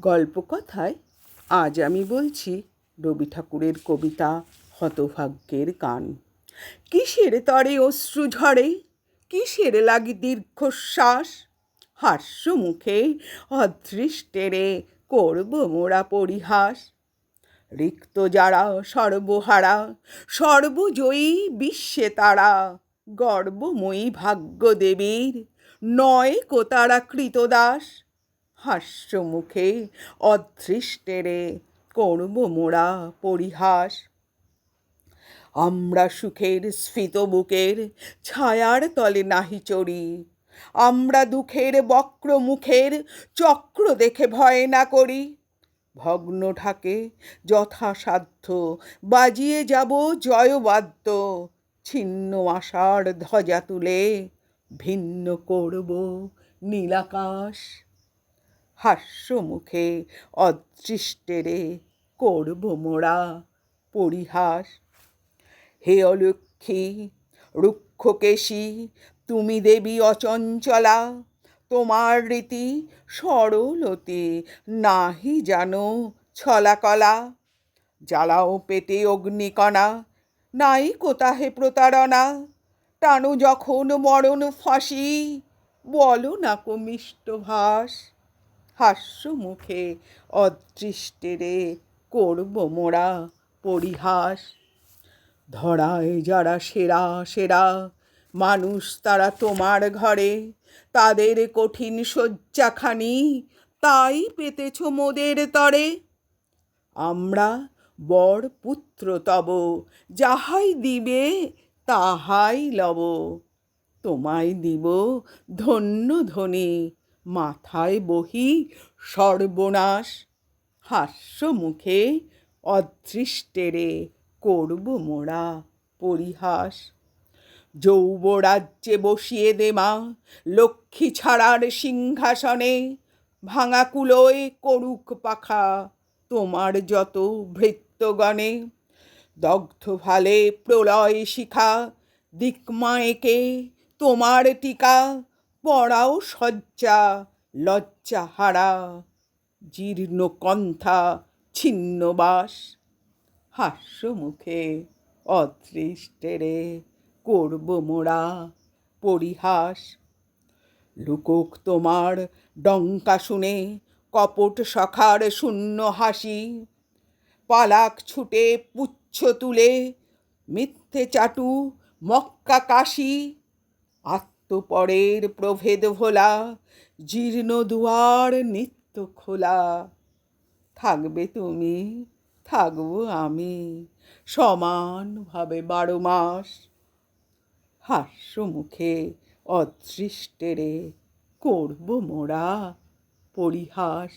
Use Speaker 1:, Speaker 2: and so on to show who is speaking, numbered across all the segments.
Speaker 1: গল্পকথায় আজ আমি বলছি রবি ঠাকুরের কবিতা হতভাগ্যের গান। কিসের তরে অশ্রু ঝরে? কিসের লাগি দীর্ঘশ্বাস? হাস্য মুখে অদৃষ্টেরে করব মোরা পরিহাস। রিক্ত যারা সর্বহারা, সর্বজয়ী বিশ্বে তারা। গর্বময়ী ভাগ্য দেবীর নয় কোতারা কৃতদাস। হাস্য মুখে অদৃষ্টেরে করব মোরা পরিহাস। আমরা সুখের স্ফীত বুকের ছায়ার তলে নাহি চড়ি। আমরা দুঃখের বক্র মুখের চক্র দেখে ভয় না করি। ভগ্ন ঢাকে যথাসাধ্য বাজিয়ে যাব জয়বাদ্য। ছিন্ন আশার ধ্বজা তুলে ভিন্ন করব নীলাকাশ। হাস্য মুখে অদৃষ্টেরে করব মোরা পরিহাস। হে অলক্ষ্মী, রুক্ষকেশী, তুমি দেবী অচঞ্চলা, তোমার রীতি সরলতি নাহি জানো ছলাকলা। জ্বালাও পেটে অগ্নিকণা, নাই কোথাহে প্রতারণা। টানো যখন মরণ ফাঁসি, বলো না কমিষ্ট ভাস। হাস্য মুখে অদৃষ্টেরে করব মোরা পরিহাস। ধরায় যারা সেরা সেরা মানুষ তারা তোমার ঘরে। তাদের কঠিন শয্যাখানি তাই পেতেছ মোদের তরে। আমরা বর পুত্র তব, যাহাই দিবে তাহাই লব। তোমায় দিব ধন্য ধনী মাথায় বহি সর্বনাশ। হাস্য মুখে অদৃষ্টেরে করব মোরা পরিহাস। যৌবরাজ্যে বসিয়ে দে মা, লক্ষ্মী ছাড়ার সিংহাসনে। ভাঙা কুলোয় করুক পাখা তোমার যত ভৃত্যগণে। দগ্ধ ভালে প্রলয় শিখা দিকমায়েকে তোমার টিকা পড়াও শয্যা, লজ্জা হারা, জীর্ণ কন্থা ছিন্নবাস হাস্য মুখে অদৃষ্টেরে করব মোরা পরিহাস। লুকোক তোমার ডঙ্কা শুনে কপট সখার শূন্য হাসি। পালাক ছুটে পুচ্ছ তুলে মিথ্যে চাটু মক্কা কাশি। আত্মপরের প্রভেদ ভোলা, জীর্ণ দুয়ার নিত্য খোলা। থাকবে তুমি, থাকব আমি সমানভাবে বারো মাস। হাস্য মুখে অদৃষ্টেরে করব মোরা পরিহাস।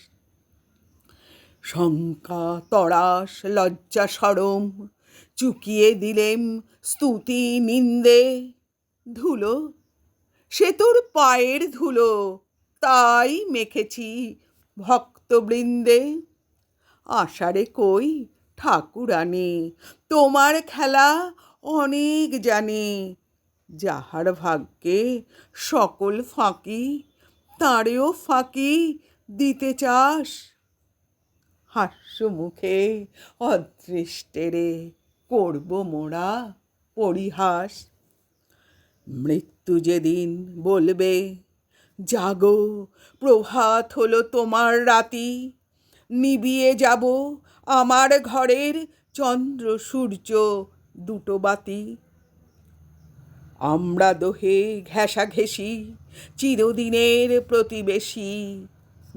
Speaker 1: শঙ্কা, তরাস, লজ্জা, সরম, চুকিয়ে দিলেম স্তুতি, নিন্দে। ধুলো সে তোর পায়ের ধুলো, তাই মেখেছি ভক্তবৃন্দে। আষাঢ়ে কই ঠাকুরানি তোমার খেলা অনেক জানে। যাহার ভাগ্যে সকল ফাঁকি, তাঁরেও ফাঁকি দিতে চাস। হাস্য মুখে অদৃষ্টেরে করব মোরা পরিহাস। মৃত্যু যেদিন বলবে, জাগো, প্রভাত হলো তোমার রাতি, নিবিয়ে যাব আমার ঘরের চন্দ্র সূর্য দুটো বাতি। আমরা দোহে ঘেঁষাঘেঁষি, চিরদিনের প্রতিবেশী,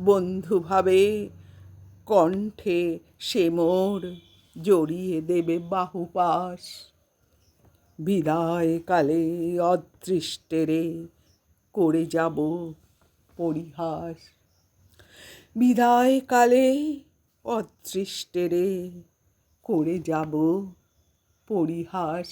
Speaker 1: বন্ধুভাবে কণ্ঠে সে মোর জড়িয়ে দেবে বাহুপাশ বিদায় কালে অদৃষ্টেরে করে যাব পরিহাস। বিদায় কালে অদৃষ্টেরে করে যাব পরিহাস।